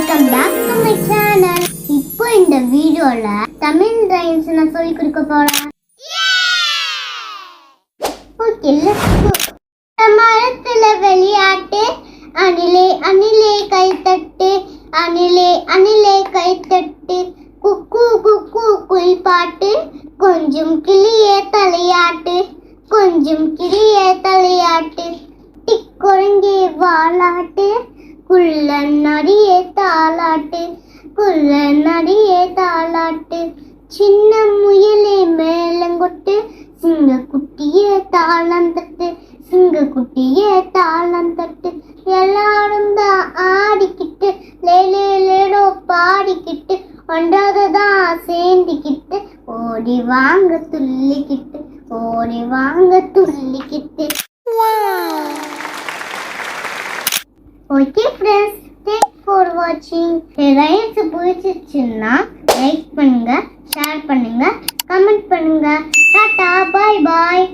Welcome back to my channel இப்போ இந்த வீடியோல தமிழ் ரைம்ஸ் நான் சொல்லி கொடுக்க போறேன். ஓகே லெட்ஸ் மரத்துல விளையாட்டு அணிலே அணிலே கை தட்டு அணிலே அணிலே கை தட்டு. குக்கு குக்கு குளிப்பாட்டு கொஞ்சம் கிளியே தலையாட்டு கொஞ்சம் கிளியே தலையாட்டு. டிக் குழந்தை வாலாட்டு குள்ள நடியே தாளாட்டு குள்ள நடியே தாளாட்டு. சின்ன முயலே மேலங்கொட்டு சிங்க குட்டியே தாளம் தட்டு. சிங்க குட்டியே தாளம் தட்டு. எல்லாரும் தான் ஆடிக்கிட்டு லேலே லேடோ பாடிக்கிட்டு ஒன்றாவது தான் சேர்ந்துக்கிட்டு ஓடி வாங்க துள்ளிக்கிட்டு ஓடி வாங்க துள்ளிக்கிட்டு. ஓகே ஃப்ரெண்ட்ஸ் தேங்க் ஃபார் வாட்சிங் ரைட்ஸ் பிடிச்சிருச்சுன்னா லைக் பண்ணுங்க ஷேர் பண்ணுங்க கமெண்ட் பண்ணுங்க. டாடா பாய் பாய்